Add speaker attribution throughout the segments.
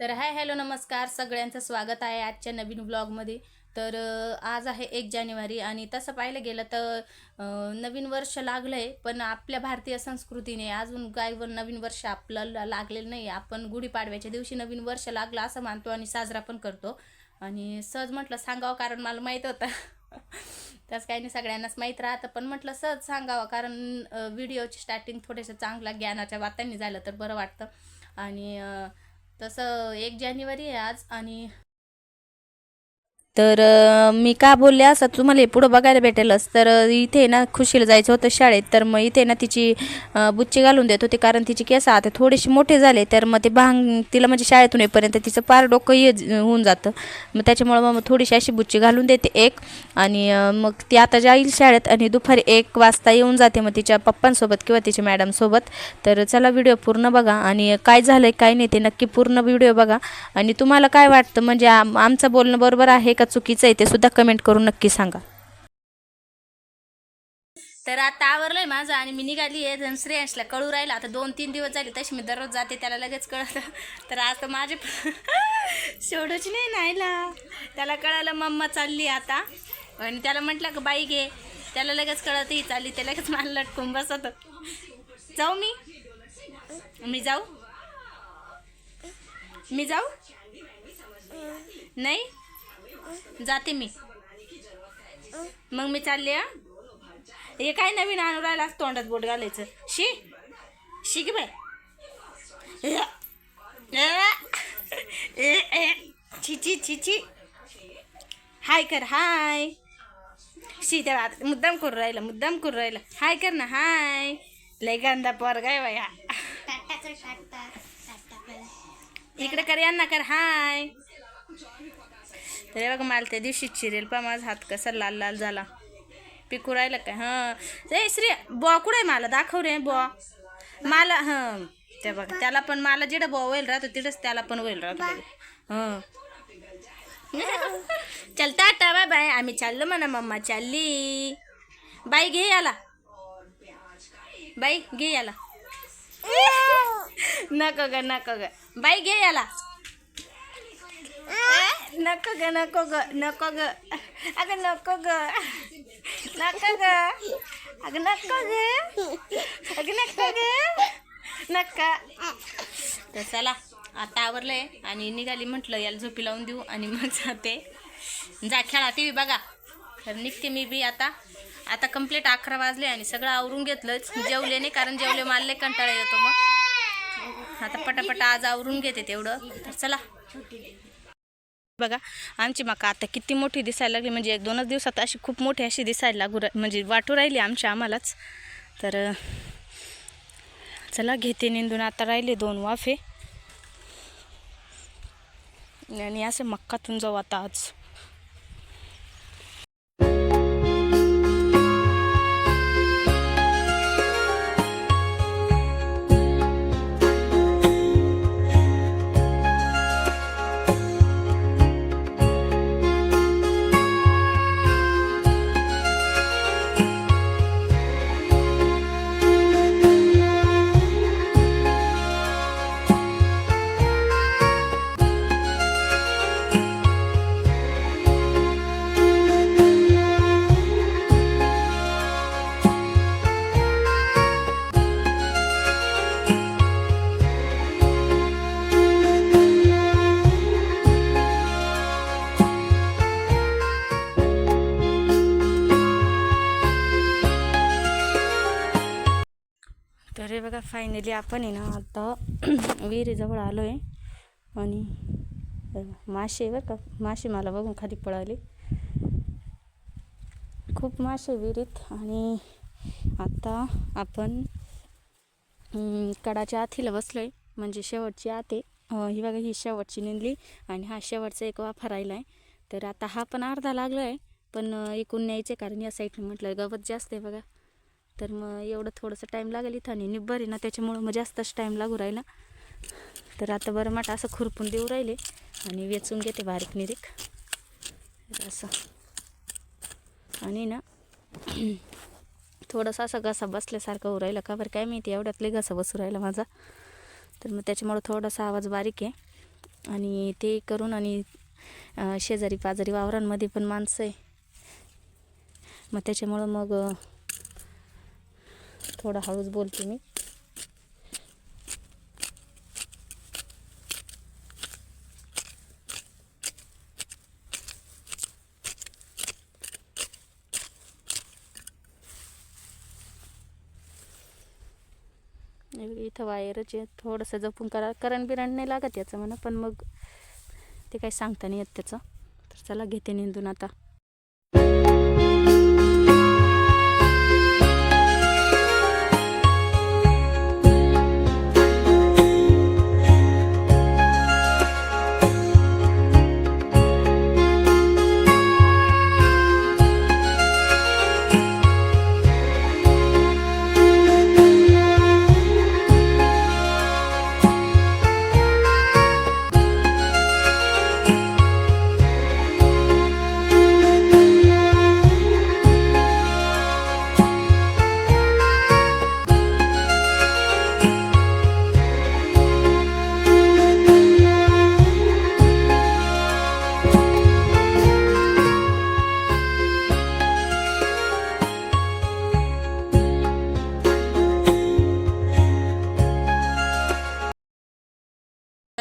Speaker 1: तर hi hello नमस्कार. सगळ्यांचं स्वागत आहे आजच्या नवीन व्लॉगमध्ये. तर आज आहे एक जानेवारी आणि तसं पाहायला गेलं तर नवीन वर्ष लागलं आहे पण आपल्या भारतीय संस्कृतीने अजून गायवर नवीन वर्ष आपल्याला लागलेलं नाही. आपण गुढीपाडव्याच्या दिवशी नवीन वर्ष लागलं असं मानतो आणि साजरा पण करतो. आणि सहज म्हटलं सांगावं कारण मला माहीत होतं. त्याच काही नाही सगळ्यांनाच माहीत राहतं. पण म्हटलं सहज सांगावं कारण व्हिडिओची स्टार्टिंग थोडेसं चांगला ज्ञानाच्या वातांनी झालं तर बरं वाटतं. आणि तसं एक जानेवारी आहे आज आणि तर मी का बोलले असं तुम्हाला हे पुढं बघायला भेटेलच. तर इथे ना खुशीला जायचं होतं शाळेत. तर मग इथे ना तिची बुच्ची घालून देत होते कारण तिचे केस आता थोडेसे मोठे झाले. तर मग ते भांग तिला म्हणजे शाळेतून येईपर्यंत तिचं पार डोकं ये होऊन जातं. मग त्याच्यामुळं मग थोडीशी अशी बुच्ची घालून देते एक. आणि मग ती आता जाईल शाळेत आणि दुपारी एक वाजता येऊन जाते मग तिच्या पप्पांसोबत किंवा तिच्या मॅडमसोबत. तर चला व्हिडिओ पूर्ण बघा. आणि काय झालं आहे काय नाही ते नक्की पूर्ण व्हिडिओ बघा. आणि तुम्हाला काय वाटतं म्हणजे आम आमचं बोलणं बरोबर आहे का चुकीचं आहे ते सुद्धा कमेंट करून नक्की सांगा. तर आता आवरलंय माझं आणि मी निघाली आहे जण श्रेयांशला कळू राहिला आता दोन तीन दिवस झाले तशी मी दररोज जाते त्याला लगेच कळलं तर आज तर माझे सोडूच नाही नाहीला त्याला कळालं मम्मा चालली आता. आणि त्याला म्हटलं का बाई घे. त्याला लगेच कळत ही चालली. ते लगेच मला लटकून बसत जाऊ मी. मी जाऊ? मी जाऊ? नाही? जाते मी. मग मी चालले हा? काय नवीन आणून राहिला तोंडात बोट घालायचं? शी शी की बाय ची ची ची ची हाय कर हाय. शी त्या मुद्दाम करून राहिला मुद्दाम करून राहिला. हाय कर ना हाय. लय गंदा पोरगा आहे बाया. इकडे कर यांना कर हाय. तर हे बघा मला त्या दिवशी चिरेल पा माझा हात कसा लाल लाल झाला. पिकू राहिलं काय? हां. ए श्री बॉ कुठे आहे मला? दाखव रे बॉ मला हां. ते बघा त्याला पण मला जिडं बॉ होईल राहतो तिथंच त्याला पण होईल राहतो. हां. चल टाटा बाय बाय. आम्ही चाललो म्हणा मम्मा चालली. बाई घे याला. बाई घे याला. नको. ग नको ग. बाई घे याला. नको ग नको ग नको ग अगं नको ग नको ग अगं नको ग अगं नको ग नका तर चला आता आवरलंय आणि निघाली म्हटलं याला झोपी लावून देऊ आणि मग जाते. जा खेळा टी व्ही बघा. तर निघते मी बी आता. आता कंप्लीट अकरा वाजले आणि सगळं आवरून घेतलंच. जेवले नाही कारण जेवले मारले कंटाळा येतो मग. आता पटापटा आज आवरून घेते तेवढं. तर चला. बघा आमची मका आता किती मोठी दिसायला लागली. म्हणजे एक दोनच दिवसात अशी खूप मोठी अशी दिसायला लागू म्हणजे वाटू राहिली आमच्या आम्हालाच. तर चला घेते निंदून. आता राहिले दोन वाफे. आणि असं मक्कातून जाऊ आता आज. फायनली आपण आहे ना आता विहिरीजवळ आलो आहे आणि मासे बरं का मासे मला बघून खाली पळाले. खूप मासे विहिरीत. आणि आता आपण कडाच्या आथीला बसलो आहे म्हणजे शेवटची आते ही बघा ही शेवटची निंदली आणि हा शेवटचा एक वाफा राहिला आहे तर आता हा पण अर्धा लागला आहे पण एकूण न्यायचे कारण या साईडने म्हटलं गवत जास्त आहे बघा. तर मग एवढं थोडंसं टाईम लागेल इथं आणि निब्बर आहे ना त्याच्यामुळं मग जास्तच टाईम लागू राहिला. तर आता बरं माठ असं खुरपून देऊ राहिले आणि वेचून घेते बारीक निरीक असं. आणि ना थोडंसं असं घसा बसल्यासारखं होऊ राहिलं का बरं काय माहिती एवढ्यातले घसा बसू राहिला माझा. तर मग त्याच्यामुळं थोडासा आवाज बारीक आहे. आणि ते करून आणि शेजारी पाजारी वावरांमध्ये पण माणसं आहे. मग त्याच्यामुळं मग थोडं हळूच बोलते मी. इथं वायरच आहे. थोडंसं जपून करा. करंट बिरंट नाही लागत याचं म्हणा पण मग ते काही सांगता नाही येत त्याचं. तर चला घेते निंदून आता.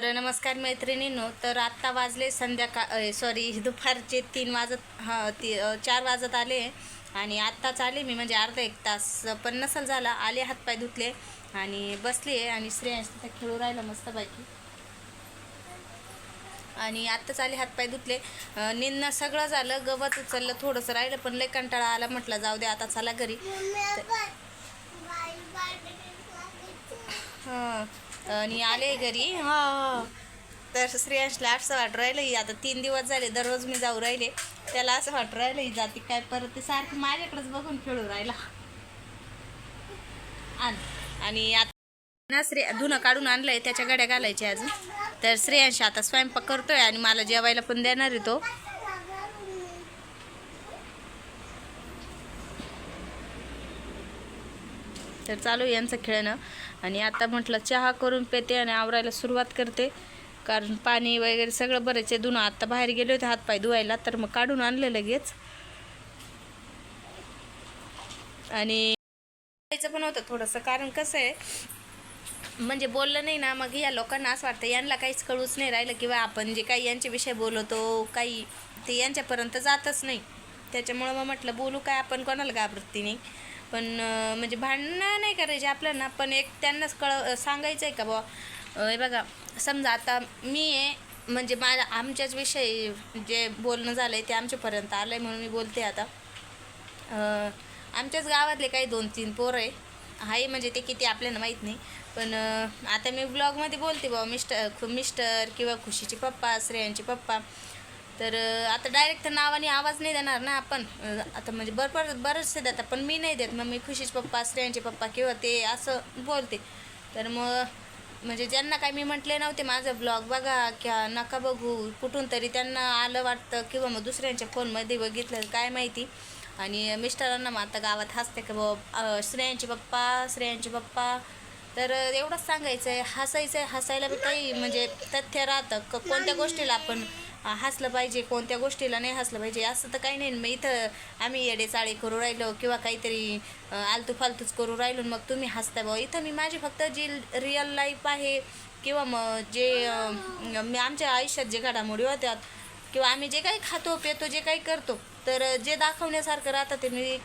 Speaker 1: तर नमस्कार मैत्रिणींनो तर आत्ता वाजले संध्याकाळ सॉरी दुपारचे तीन वाजत हां ती चार वाजत आले आणि आत्ताच आले मी म्हणजे अर्धा एक तास पण नसल झाला आले हातपाय धुतले आणि बसले आणि श्रेयांश तिथं खेळू राहिला मस्तपैकी. आणि आत्ताच आले हातपाय धुतले. निंदणं सगळं झालं गवत उचललं थोडंसं राहिलं पण लय कंटाळा आला म्हटलं जाऊ दे आता चला घरी. हां. आणि आले घरी. हा तर श्रेयांशला असं वाटू राहिलं ही आता तीन दिवस झाले दररोज मी जाऊ राहिले. त्याला असं वाटू राहिलं ही जाते काय परत ते सारखं माझ्याकडेच बघून खेळू राहिला. आणि. आता ना श्रे धुणं काढून आणलंय त्याच्या गड्या घालायच्या अजून. तर श्रेयांश आता स्वयंपाक करतोय आणि मला जेवायला पण देणार आहे तो. तर चालू आहे यांचं खेळणं. आणि आता म्हटलं चहा करून पेते आणि आवरायला सुरुवात करते. कारण पाणी वगैरे सगळं बरेच आहे. धुणं आता बाहेर गेले होते हातपाय धुवायला तर मग काढून आणले लगेच. आणि जायचं पण होतं थोडंसं. कारण कसं आहे म्हणजे बोललं नाही ना मग या लोकांना असं वाटतं यांना काहीच कळूच नाही राहिलं किंवा आपण जे काही यांच्याविषयी बोलवतो काही ते यांच्यापर्यंत जातच नाही. त्याच्यामुळं मग म्हटलं बोलू काय आपण कोणाला घाबरती नाही. पण म्हणजे भांडणं नाही करायचे आपल्याला पण एक त्यांनाच कळ सांगायचं आहे का बुवा? हे बघा समजा आता मी आहे म्हणजे माझ्या आमच्याच विषयी जे बोलणं झालं आहे ते आमच्यापर्यंत आलं आहे म्हणून मी बोलते आता. आमच्याच गावातले काही दोन तीन पोरं आहे. आहे म्हणजे ते किती आपल्याला माहीत नाही. पण आता मी ब्लॉगमध्ये बोलते बाबा मिस्टर खु मिस्टर किंवा खुशीचे पप्पा श्रेयांचे पप्पा. तर आता डायरेक्ट नावाने आवाज नाही देणार ना आपण. आता म्हणजे बरोबर बरेचसे देतात पण मी नाही देत. मग मी खुशीचे पप्पा श्रेयांचे पप्पा किंवा ते असं बोलते. तर मग म्हणजे ज्यांना काय मी म्हटले नव्हते माझं ब्लॉग बघा किंवा नका बघू. कुठून तरी त्यांना आलं वाटतं किंवा मग दुसऱ्यांच्या फोनमध्ये बघितलं काय माहिती. आणि मिस्टरांना मग आता गावात हसते का बाबा श्रेयांचे पप्पा श्रेयांचे पप्पा. तर एवढंच सांगायचं आहे हसायचं आहे हसायला काही म्हणजे तथ्य राहतं. क कोणत्या गोष्टीला आपण हसलं पाहिजे कोणत्या गोष्टीला नाही हसलं पाहिजे असं तर काही नाही. मग इथं आम्ही येडे चाळे करू राहिलो किंवा काहीतरी आलतू फालतूच करू राहिलो मग तुम्ही हसता भाऊ. इथं मी माझी फक्त जी रिअल लाईफ आहे किंवा मग जे मी आमच्या आयुष्यात जे घडामोडी होत्यात किंवा आम्ही जे काही खातो पितो जे काही करतो तर जे दाखवण्यासारखं राहतं ते मी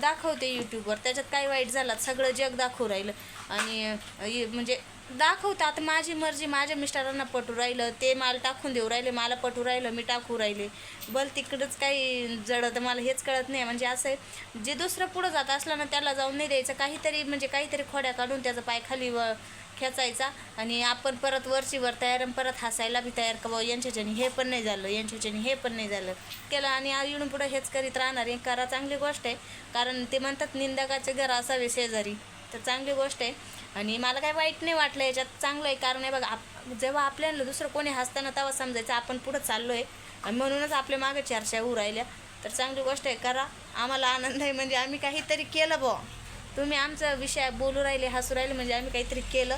Speaker 1: दाखवते यूट्यूबवर त्याच्यात काय वाईट झालं सगळं जग दाखवू राहिलं. आणि म्हणजे दाखवतात आता माझी मर्जी माझ्या मिस्टरांना पटू राहिलं ते मला टाकून देऊ राहिले मला पटू राहिलं मी टाकू राहिले. बल तिकडंच काही जडत मला हेच कळत नाही. म्हणजे असं आहे जे दुसरं पुढं जात असलं ना त्याला जाऊन नाही द्यायचं. काहीतरी म्हणजे काहीतरी खोड्या काढून त्याचा पाय खाली व खेचायचा आणि आपण परत वरची वर तयार आणि परत हसायला बी तयार का बाबा यांच्याच्याने हे पण नाही झालं यांच्याच्याने हे पण नाही झालं. केलं आणि येऊन पुढं हेच करीत राहणार हे करा चांगली गोष्ट आहे. कारण ते म्हणतात निंदकाचे घर असावे शेजारी. तर चांगली गोष्ट आहे. आणि मला काही वाईट नाही वाटलं याच्यात चांगलं आहे. कारण आहे बघा आप जेव्हा आपल्याला दुसरं कोणी हसताना तेव्हा समजायचं आपण पुढं चाललो आहे आणि म्हणूनच आपल्या मागे चर्चा होऊ राहिल्या. तर चांगली गोष्ट आहे करा. आम्हाला आनंद आहे म्हणजे आम्ही काहीतरी केलं बुवा. तुम्ही आमचा विषय बोलू राहिले हसू राहिले म्हणजे आम्ही काहीतरी केलं.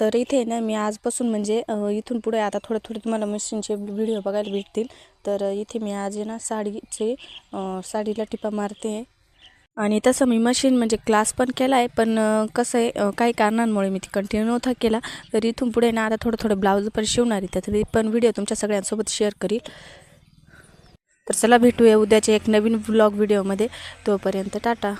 Speaker 1: तर इथे ना मी आजपासून म्हणजे इथून पुढे आता थोडे थोडे तुम्हाला मशीनचे व्हिडिओ बघायला भेटतील. तर इथे मी आज आहे ना साडीचे साडीला टिपा मारते. आणि तसं मी मशीन म्हणजे क्लास पण केला आहे पण कसं आहे काही कारणांमुळे मी ती कंटिन्यू नव्हता केला. तर इथून पुढे ना आता थोडं थोडं ब्लाऊज पण शिवणार आहे तर पण व्हिडिओ तुमच्या सगळ्यांसोबत शेअर करील. तर चला भेटूया उद्याच्या एक नवीन ब्लॉग व्हिडिओमध्ये तोपर्यंत टाटा.